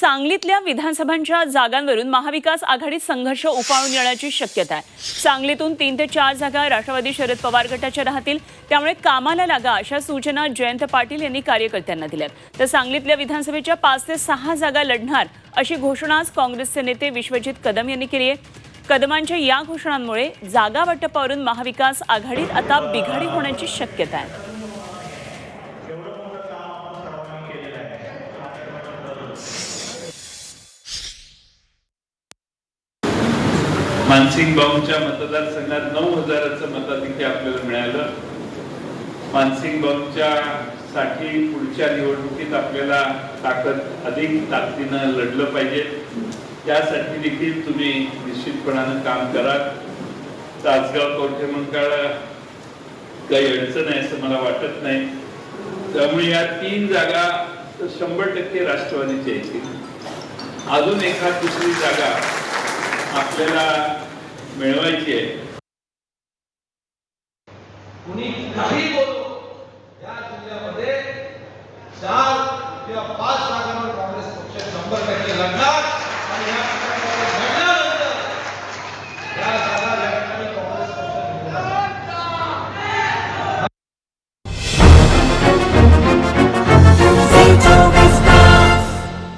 सांगलीतल्या विधानसभांच्या जागांवरून महाविकास आघाडीत संघर्ष उफाळून येण्याची शक्यता आहे. सांगलीतून तीन ते चार जागा राष्ट्रवादी शरद पवार गटाच्या राहतील. त्यामुळे कामाला लागा अशा सूचना जयंत पाटील यांनी कार्यकर्त्यांना दिल्यात. तर सांगलीतल्या विधानसभेच्या पाच ते सहा जागा लढणार अशी घोषणा आज काँग्रेसचे नेते विश्वजित कदम यांनी केली आहे. कदमांच्या या घोषणांमुळे जागा वाटपावरून महाविकास आघाडीत आता बिघाडी होण्याची शक्यता आहे. मानसिंग बाऊंच्या मतदारसंघात नऊ हजाराचं मताधिक्य आपल्याला मिळालं. मानसिंग बाऊंच्या साठी पुढच्या निवडणुकीत आपल्याला ताकद अधिक ताकदीनं लढलं पाहिजे. त्यासाठी देखील तुम्ही निश्चितपणानं काम करा. तासगाव कवठे मंकाळ काही अडचण आहे असं मला वाटत नाही. त्यामुळे या तीन जागा शंभर टक्के राष्ट्रवादीच्या येतील अजून एखाद दुसरी जागा आपल्याला मिळवायची आहे. कुणी काही बोलू या जिल्ह्यामध्ये चार किंवा पाच